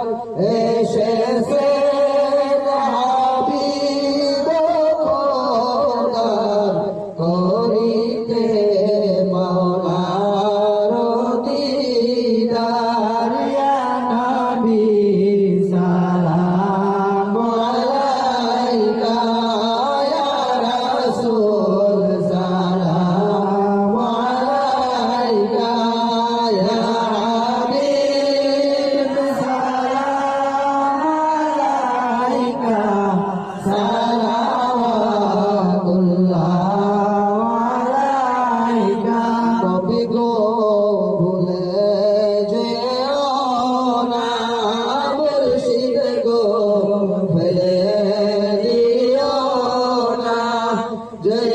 trabalho é,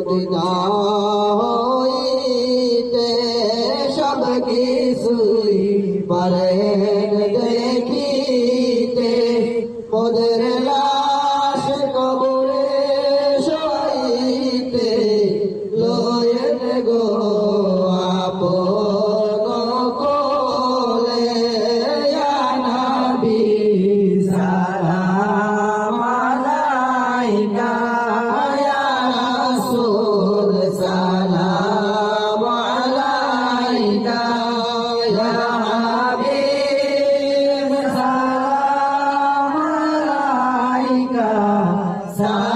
Medina হইতে সব কিছুই পারে। Sa